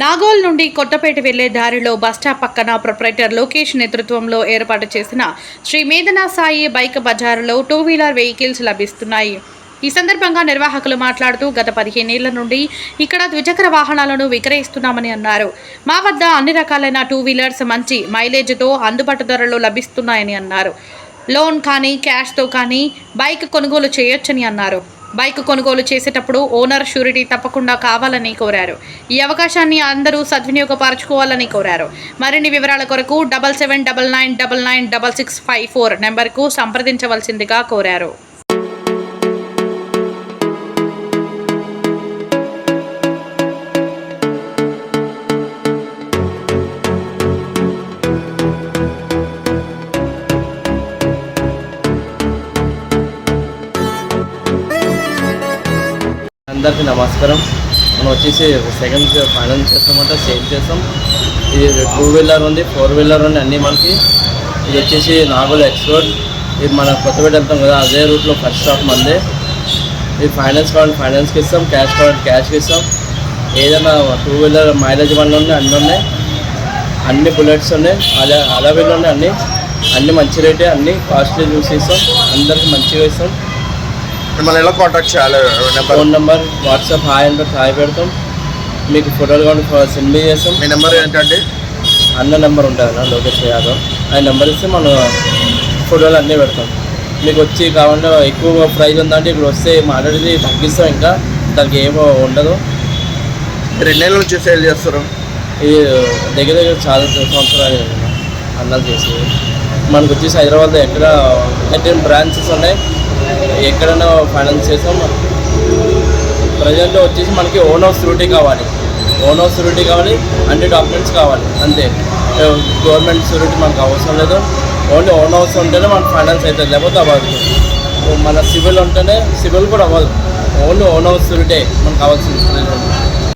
నాగోల్ నుండి కొత్తపేట వెళ్ళే దారిలో బస్టాప్ పక్కన ప్రొపరేటర్ లోకేష్ నేతృత్వంలో ఏర్పాటు చేసిన శ్రీ మేధనా సాయి బైక్ బజారులో టూ వీలర్ వెహికల్స్ లభిస్తున్నాయి. ఈ సందర్భంగా నిర్వాహకులు మాట్లాడుతూ గత పదిహేనేళ్ళ నుండి ఇక్కడ ద్విచక్ర వాహనాలను విక్రయిస్తున్నామని అన్నారు. మా వద్ద అన్ని రకాలైన టూ వీలర్స్ మంచి మైలేజ్తో అందుబాటు ధరలో లభిస్తున్నాయని అన్నారు. లోన్ కానీ క్యాష్తో కానీ బైక్ కొనుగోలు చేయొచ్చని అన్నారు. బైక్ కొనుగోలు చేసేటప్పుడు ఓనర్ షూరిటీ తప్పకుండా కావాలని కోరారు. ఈ అవకాశాన్ని అందరూ సద్వినియోగపరచుకోవాలని కోరారు. మరిన్ని వివరాల కొరకు double seven double nine double nine double six five four నెంబర్కు సంప్రదించవలసిందిగా కోరారు. అందరికీ నమస్కారం. మనం వచ్చేసి సెకండ్ ఫైనాన్స్ చేస్తామంట సేల్ చేస్తాం. ఇది టూ వీలర్ ఉంది ఫోర్ వీలర్ ఉంది అన్నీ మనకి. ఇది వచ్చేసి నాగోల్ ఎక్స్పోర్ట్. ఇది మన కొత్తపేట వెళ్తాం కదా అదే రూట్లో ఫస్ట్ షాప్ మందే ఇది ఫైనాన్స్ కావాలంటే ఫైనాన్స్కి ఇస్తాం క్యాష్ కావాలంటే క్యాష్కి ఇస్తాం. ఏదైనా టూ వీలర్ మైలేజ్ బండ్లు ఉన్నాయి అన్నీ ఉన్నాయి. అన్ని బుల్లెట్స్ ఉన్నాయి అలా అలవీలు ఉన్నాయి అన్నీ. అన్నీ మంచి రేటే అన్నీ కాస్ట్లీ చూసి ఇస్తాం అందరికీ మంచిగా ఇస్తాం. మిమ్మల్ని ఎలా కాంటాక్ట్ చేయాలి? Number phone number WhatsApp hi అంటే హాయ్ పెడతాం. మీకు ఫోటోలు కూడా సెండ్ చేస్తాం. మీ నెంబర్ ఏంటంటే అన్న నెంబర్ ఉంటుంది అన్న లోకేష్ యాదవ్. ఆ నెంబర్ ఇస్తే మనం ఫోటోలు అన్నీ పెడతాం. మీకు వచ్చి కావాలంటే ఎక్కువ ప్రైస్ ఉందంటే ఇప్పుడు వస్తే మాట్లాడేది తగ్గిస్తాం ఇంకా. దానికి ఏమో ఉండదు. రెండేళ్ళ నుంచి సేల్ చేస్తారు? ఇది దగ్గర దగ్గర చాలా సంవత్సరాలు అన్నది చేసి మనకు వచ్చేసి హైదరాబాద్లో ఎక్కడ ఎయిటీన్ బ్రాంచెస్ ఉన్నాయి. ఎక్కడైనా ఫైనాన్స్ చేసాం. ప్రజెంట్ వచ్చేసి మనకి ఓన్ హౌస్ షూరిటీ కావాలి. ఓన్ హౌస్ షూరిటీ కావాలి అంటే డాక్యుమెంట్స్ కావాలి అంతే. గవర్నమెంట్ సూరిటీ మనకు అవసరం లేదు. ఓన్లీ ఓన్ హౌస్ ఉంటేనే మనకు ఫైనాన్స్ అవుతుంది లేకపోతే అవ్వదు. మన సివిల్ ఉంటేనే సివిల్ కూడా అవ్వదు. ఓన్లీ ఓన్ హౌస్ షూరిటీ మనకు కావాల్సింది.